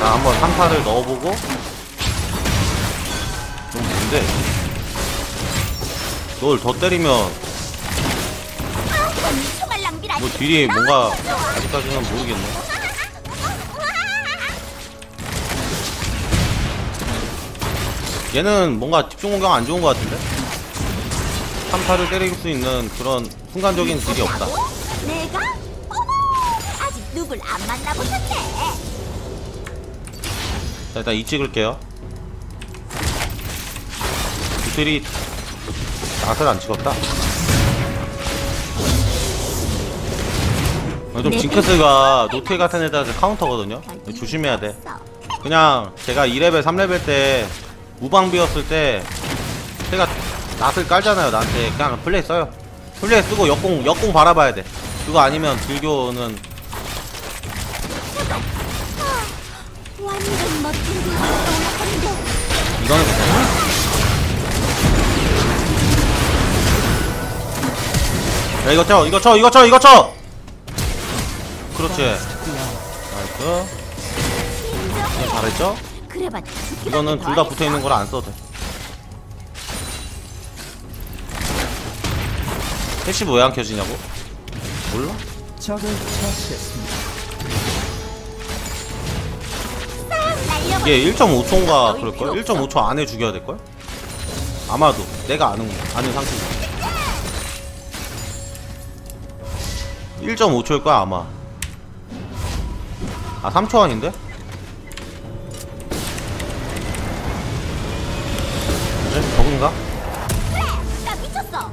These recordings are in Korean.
자 한번 3타를 넣어보고 넌 뭔데? 널 더 때리면. 뭐 딜이 뭔가 아직까지는 모르겠네 얘는 뭔가 집중 공격 안 좋은 것 같은데? 3타를 때릴 수 있는 그런 순간적인 딜이 없다 내가? 어머, 아직 누굴 안 만나보셨네. 자 일단 이 찍을게요. 딜이 낫을 안 찍었다? 어, 좀 징크스가 노트 같은 애들 카운터거든요. 조심해야 돼. 그냥 제가 2레벨 3레벨 때 무방비였을 때 제가 낫을 깔잖아요 나한테. 그냥 플레이 써요. 플레이 쓰고 역공 역공 바라봐야 돼. 그거 아니면 들교는 이거는 괜찮아 야 이거 쳐 이거 쳐 이거 쳐 이거 쳐 그렇지 나이스 네, 잘했죠? 이거는 더둘 다. 붙어있는 거라 안 써도 돼 패시브 왜안 켜지냐고? 몰라? 적을 처치했습니다. 이게 1.5초인가 그럴걸? 1.5초 안에 죽여야 될걸? 아마도 내가 아는 아는 상태인데 1.5초일 거야 아마 아 3초 아닌데? 그래? 미쳤어.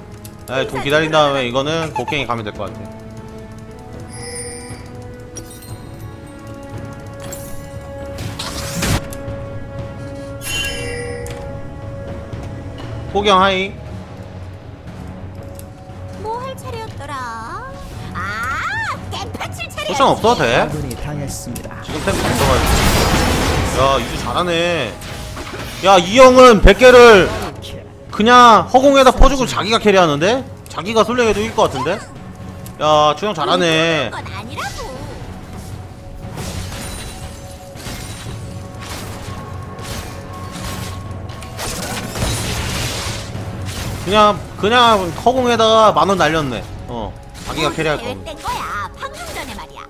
네, 좀 기다린 다음에 이거는 곡괭이 가면 될 것 같아 호경 하이 뭐 할 차례였더라? 아, 깽판칠 차례. 포션 없어도 돼? 아군이 당했습니다. 지금 템 가져가야지 야 이주 잘하네 야 이 형은 100개를 킬. 그냥 허공에다 퍼주고 자기가 캐리하는데? 자기가 솔랭해도 이길 것 같은데? 야 주영 잘하네 그건 아니라 그냥 그냥 허공에다가 만원 날렸네 어 자기가 캐리할 거 계획된 거야. 방금 전에 말이야.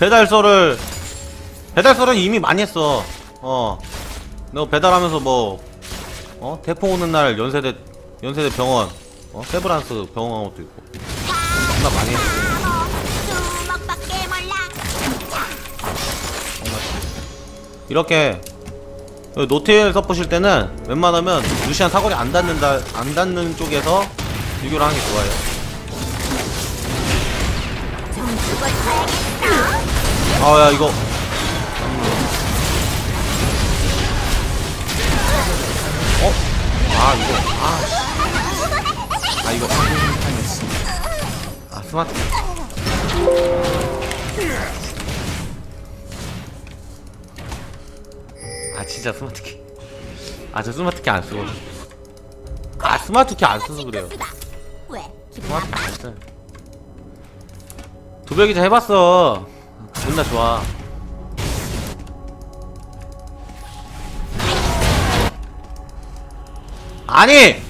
배달서를 배달서는 이미 많이 했어 어너 배달하면서 뭐 어? 대포 오는 날 연세대 연세대 병원 어? 세브란스 병원 것도 있고 나 많이 했어 주먹밖에 몰라. 이렇게 노트일 써보실 때는 웬만하면 루시안 사거리 안 닿는다 안 닿는 쪽에서 유교를 하는 게 좋아요. 좀 죽어 쳐야겠어. 아야 이거 어? 아 이거 아, 씨. 아 이거 아 스마트 아 진짜 스마트키. 아 저 스마트키 안 쓰고. 아 스마트키 안 써서 그래요. 스마트키? 안 써요. 도배기자 해봤어. 존나 좋아. 아니!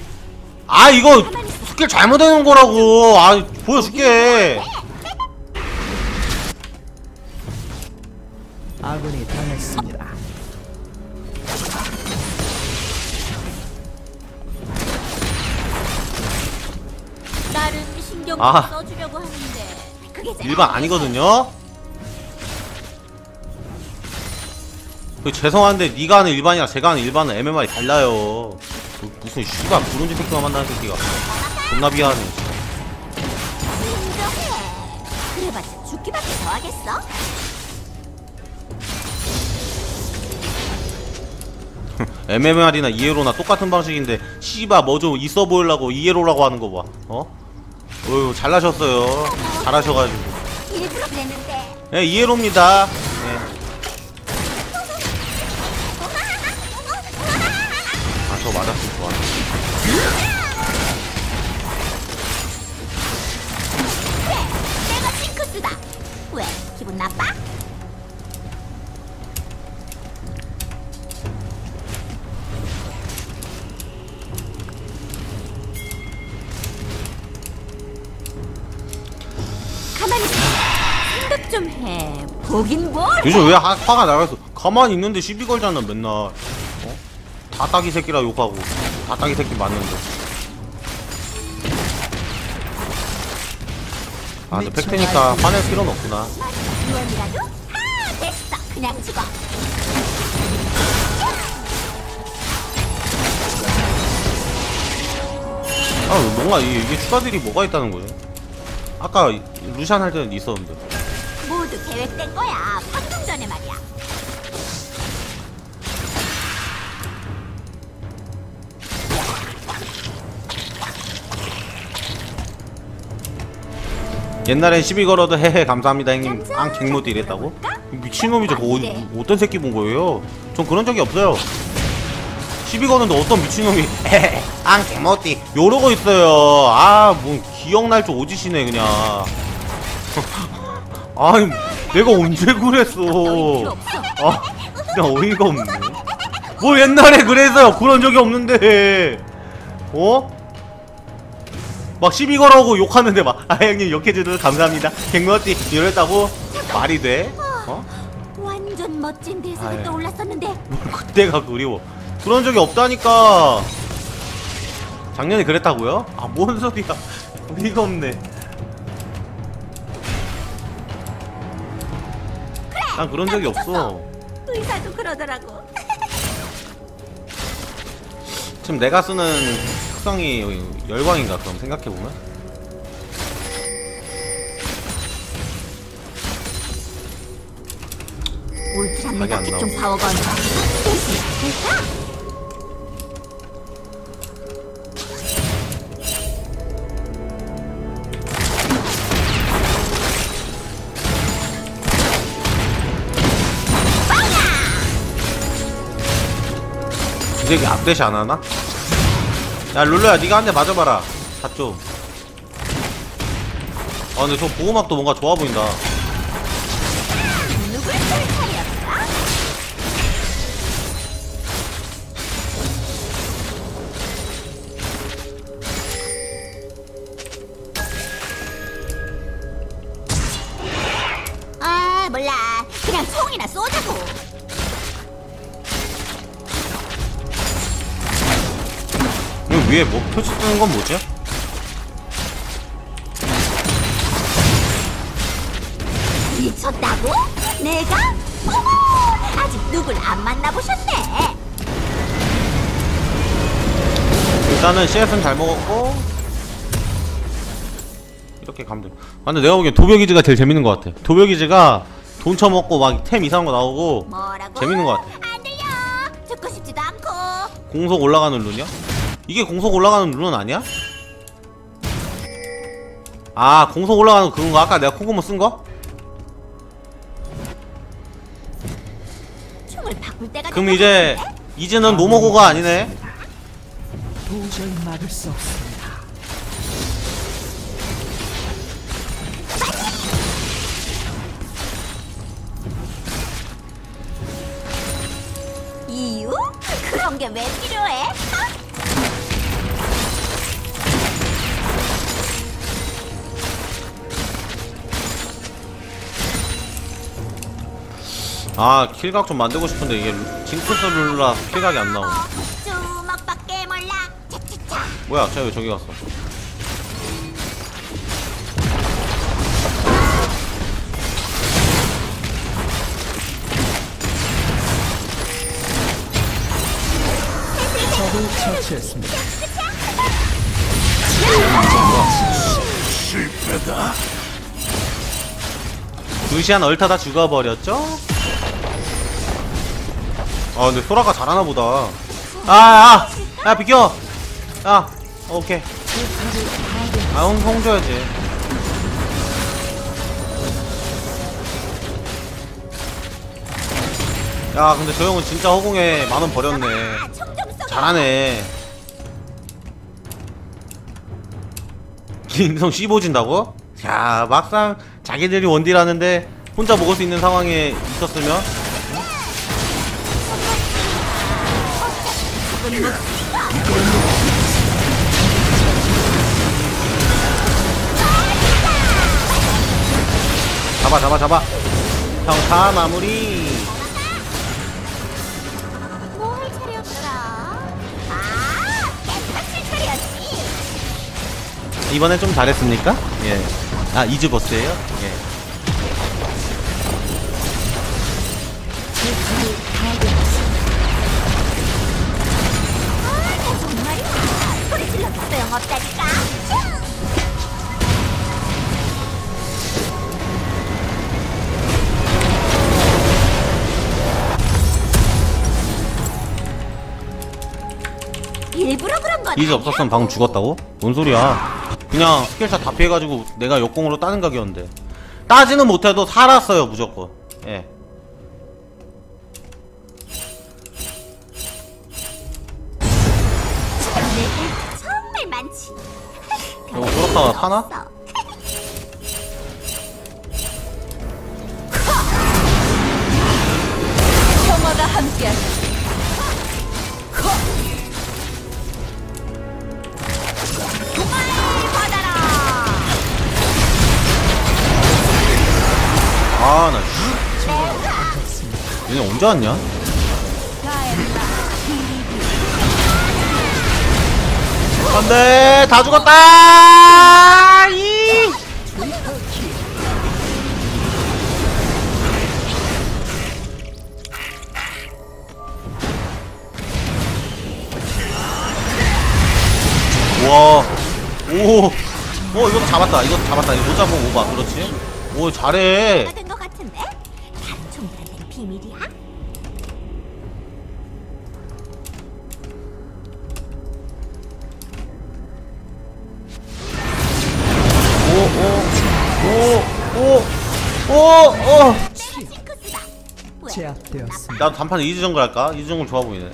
아 이거 스킬 잘못해놓은 거라고. 아 보여줄게. 아군이 당했습니다. 아. 써주려고 하는데 그게 잘 일반 아니거든요 그 죄송한데 네가 하는 일반이랑 제가 하는 일반은 MMR이 달라요 그 무슨 씨가 브론즈 팩트만 만나는 새끼가 존나 비하네. 그래봤자 죽기밖에 더 하겠어? MMR이나 이에로나 똑같은 방식인데 씨바 뭐 좀 있어 보이려고 이에로라고 하는 거 봐. 어? 어휴 잘나셨어요. 잘하셔가지고. 네 이에로입니다. 네. 아 저거 맞았으면 좋아. 내 해. 보긴 뭘? 요즘 왜 화, 화가 나가서 가만히 있는데 시비 걸잖아 맨날 어? 다따기 새끼라 욕하고 다따기 새끼 맞는데 아 근데 팩트니까 화낼 필요는 없구나 유언이라도? 하! 됐어. 그냥 죽어. 아 뭔가 이, 이게 추가들이 뭐가 있다는 거죠 아까 이- 루시안 할 때는 있었는데 모두 계획된 거야. 방금 전에 말이야. 옛날엔 시비 걸어도 헤헤 감사합니다 형님 앙 갱모드 이랬다고? 미친놈이 저거 어디, 어떤 새끼 본 거예요? 전 그런 적이 없어요 시비 거는데 어떤 미친놈이 헤헤 앙 갱모드 요러고 있어요 아 뭐 기억날 줄 오지시네 그냥 아니 내가 언제 그랬어 아 그냥 어이가 없네 뭐 옛날에 그래서요 그런 적이 없는데 어? 막 시비 걸어오고 욕하는데 막 아 형님 욕해주셔서 감사합니다 갱머띠 이랬다고 말이 돼? 어? 완전 멋진 대사가. 떠올랐었는데 그때가 그리워 그런 적이 없다니까 작년에 그랬다고요? 아 뭔 소리야 어이가 없네 난 그런 적이 없어 의사도 그러더라고. 지금 내가 쓰는 특성이 열광인가 그럼 생각해보면 울트라 각이 메가 안. 됐어. 새끼 앞대시 안 하나? 야 룰루야 니가 한 대 맞아봐라. 다좀. 아 근데 저 보호막도 뭔가 좋아 보인다 위에 뭐 표시 뜨는 건 뭐지? 미쳤다고? 내가? 어머 아직 누굴 안 만나보셨네 일단은 CS는 잘 먹었고 이렇게 가면 돼. 아, 근데 내가 보기엔 도벽이즈가 제일 재밌는 것 같아. 도벽이즈가 돈 쳐먹고 막 템 이상한 거 나오고 뭐라고? 재밌는 것 같아. 안 들려 듣고 싶지도 않고 공속 올라가는 룬이야? 이게 공속 올라가는 룬은 아니야? 아 공속 올라가는 거 아까 내가 코고모 쓴 거? 총을 바꿀 때가 그럼 된 이제? 이제는 노모고가 아니네. 도저히 막을 수 없습니다. 이유? 그런 게 왜 필요해? 어? 아 킬각 좀 만들고 싶은데 이게 루- 징크스 룰라 킬각이 안 차차차 뭐야 쟤왜 저기 갔어? 적을 처치했습니다. 루시안 얼타다 죽어버렸죠? 아 근데 소라가 잘하나 보다. 아야 야 비켜. 야 오케이. 아 홍 홍줘야지. 야 근데 저 형은 진짜 허공에 만 원 버렸네. 총좀 쏘게 잘하네. 김성 씹어진다고? 야 막상 자기들이 원딜하는데 혼자 먹을 수 있는 상황에 있었으면 잡아 잡아 잡아 평타 마무리 뭘 차렸더라? 아, 차렸지. 이번엔 좀 잘했습니까? 예. 아 이즈 버스예요? 예. 이즈? 없었으면 방금 죽었다고? 뭔 소리야? 그냥 스킬샷 다 피해가지고 내가 역공으로 따는 각이었는데 따지는 못해도 살았어요 무조건. 예. 내게 정말 많지. 이거 그렇다가 사나? 평화가 함께. 그만 아나 얘네 언제 왔냐? 안돼 다 죽었다 이 와, 오, 어 이것도 잡았다. 이것도 잡았다. 이거 못 잡으면 오바. 그렇지? 오 잘해. 비밀이야? 오오오오오오 징크스다. 왜? 제압되었습니다. 나도 단판 이즈 정글 할까? 이즈 정글 좋아 보이네.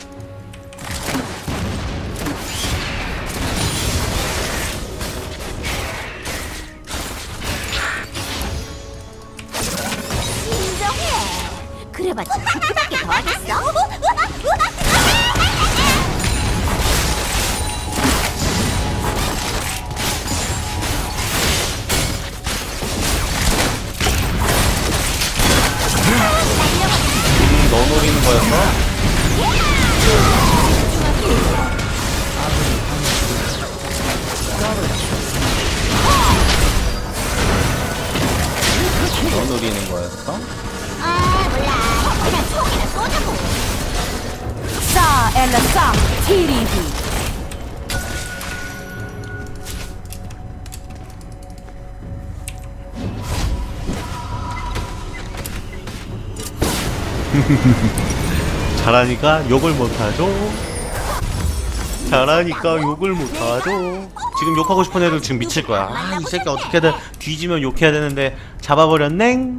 잘하니까 욕을 못하죠. 잘하니까 욕을 못하죠. 지금 욕하고 싶은 애들 지금 미칠 거야. 아, 이 새끼 어떻게든 뒤지면 욕해야 되는데 잡아버렸네.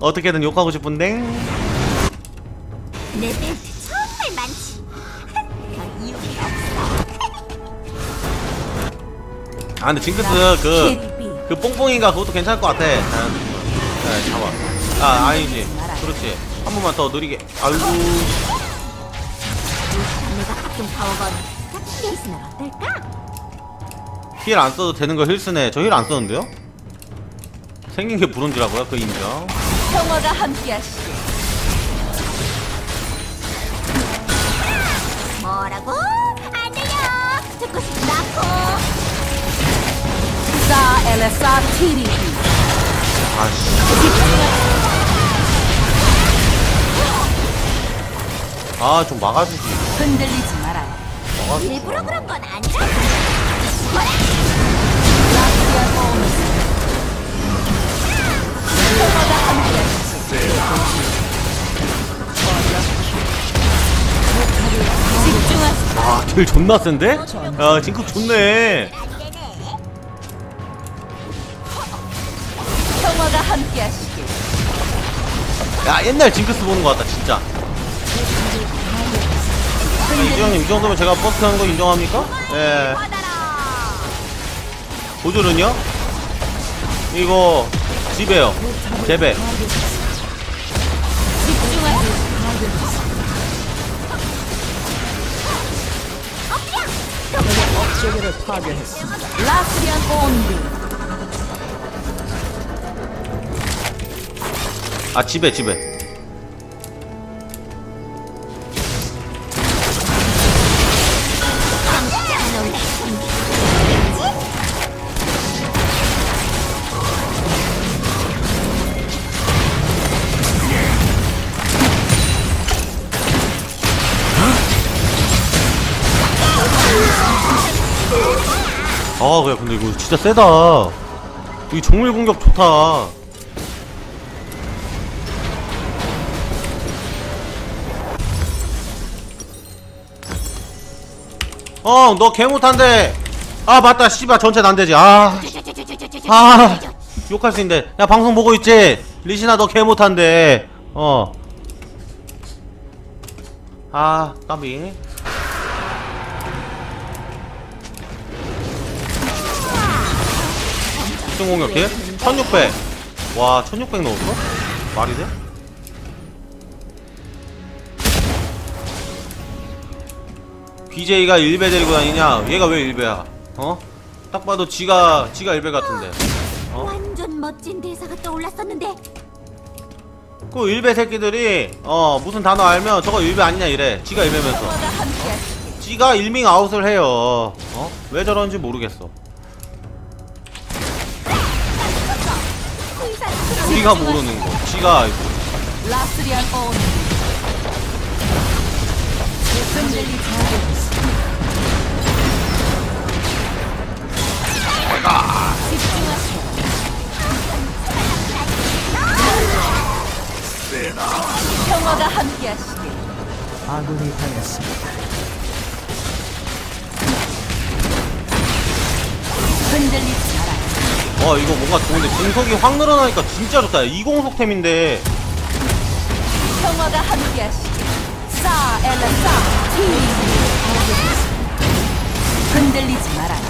어떻게든 욕하고 싶은데. 내 벨트 정말 많지. 별 이유가 없어. 아 근데 징크스 그 TDB 그 뽕뽕이가 그것도 괜찮을 것 같아. 네, 잡아. 아 아니지. 그렇지. 한 번만 더 느리게. 아이고. 내가 가끔 파워건 같은 게 있으면 어떨까? 힐 안 써도 되는 거 힐스네. 저 힐 안 썼는데요? 생긴 게 브론즈라고요? 그 인정. 평화가 뭐라고? 안 들려. 듣고 않고. 싸싸 TDB 아씨. 아, 좀 막아주지. 흔들리지 말아요 막아주지. 일부러 그런 건 함께하시길 집중하세요 아, 딜 존나 센데? 야, 징크 좋네. 야, 옛날 징크스 보는 거 같다, 진짜. 아, 이주영님, 이 정도면 제가 버스 하는 거 인정합니까? 예. 보조는요? 이거, 집에요. 재배. 라스리안 온비. 아 집에 집에. 아 그래. 근데 이거 진짜 세다. 이 정밀 공격 좋다 어 너 개 못한데 아 맞다 씨발 전체 난되지 아 아, 욕할 수 있는데 야 방송 보고 있지 리시나 너 개 못한데 어 아, 까비. 특정 공격해? 1600. 와, 1600 넣었어? 말이 돼? BJ가 1배 데리고 다니냐? 얘가 왜 1배야? 어? 딱 봐도 지가, 지가 1배 같은데. 어? 완전 멋진 대사가 떠올랐었는데 그 1배 새끼들이, 어, 무슨 단어 알면 저거 1배 아니냐 이래. 지가 1배면서. 평화가 함께하시길. 지가 일밍 아웃을 해요. 어? 왜 저런지 모르겠어. 우리가 모르는 거. 지가 알고. 라스리안 온 평화가 함께하시길. 아군이 당했습니다. 흔들리지. 어 이거 뭔가 좋은데 공속이 확 늘어나니까 진짜 좋다. 이공속템인데 평화가 함께하시길. 싸 엘라 싸 팀. 흔들리지 말아요.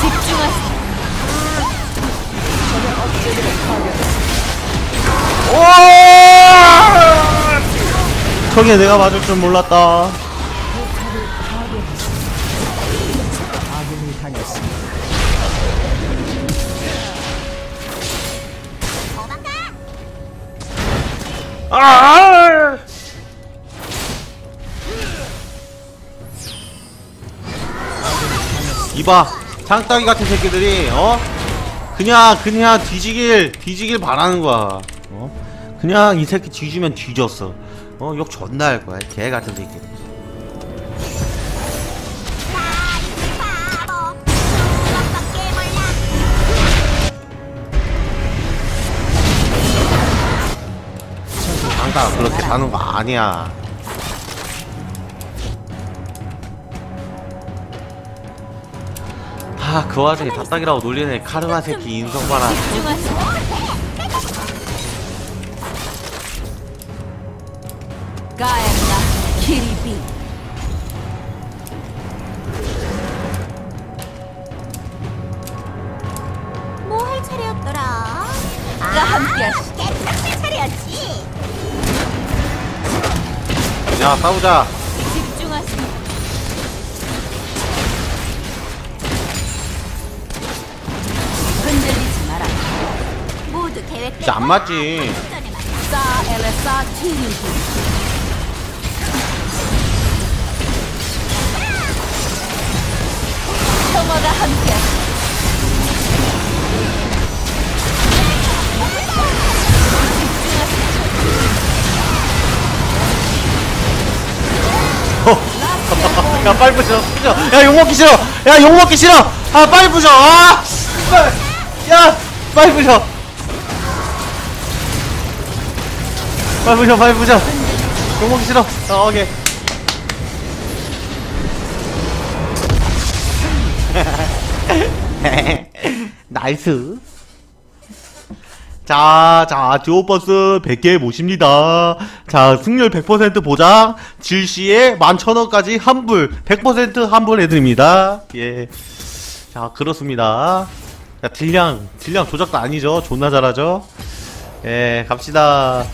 집중하세요. 오! 저게 내가 맞을 줄 몰랐다. 아! 이봐 장따기 같은 새끼들이 어? 그냥 그냥 뒤지길 뒤지길 바라는 거야. 어? 그냥 이 새끼 뒤지면 뒤졌어. 어욕 존나 할 거야 개 같은 새끼 바 장따가 그렇게 사는 거 아니야. 아그 와중에 답답이라고 놀리는 카르마 새끼 인성 봐라 야 싸우자 집중하세요. 흔들리지 마라. 모두 계획대로 진짜 안 맞지 전에. 싸. 평화가 함께 야 빨리 부셔. 부셔. 야 욕먹기 싫어. 야 욕먹기 싫어. 아 빨리 부셔. 아! 씨발. 야 빨리 부셔. 빨리 부셔 빨리 부셔. 욕먹기 싫어. 어 오케이. 나이스 자, 자, 듀오버스 100개 모십니다. 자, 승률 100% 보장, 질시에 11,000원까지 환불, 100% 환불해드립니다. 예. 자, 그렇습니다. 자, 딜량, 딜량 조작도 아니죠. 존나 잘하죠. 예, 갑시다.